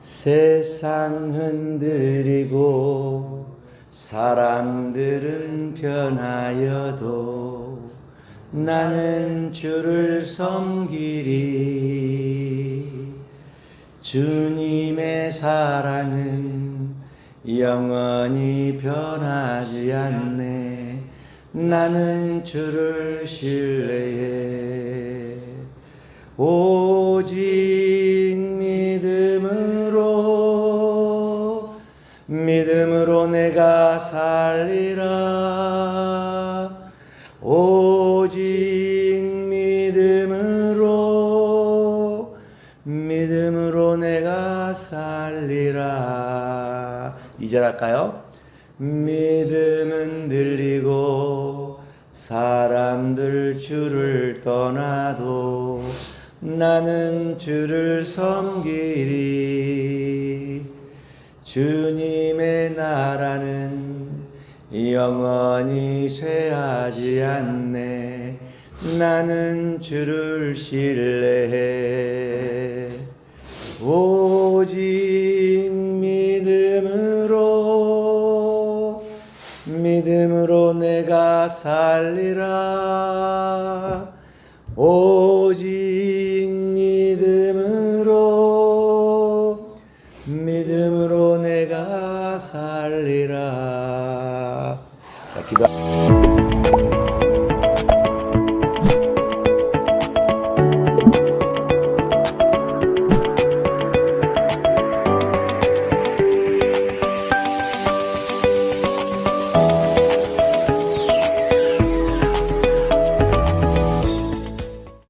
세상 흔들리고 사람들은 변하여도 나는 주를 섬기리. 주님의 사랑은 영원히 변하지 않네. 나는 주를 신뢰해. 오직 믿음으로 내가 살리라. 오직 믿음으로 믿음으로 내가 살리라. 이절 할까요? 믿음은 들리고 사람들 주를 떠나도 나는 주를 섬기리 주님의 나라는 영원히 쇠하지 않네. 나는 주를 신뢰해. 오직 믿음으로, 믿음으로 내가 살리라. 오직 믿음으로, 믿음으로 さきだ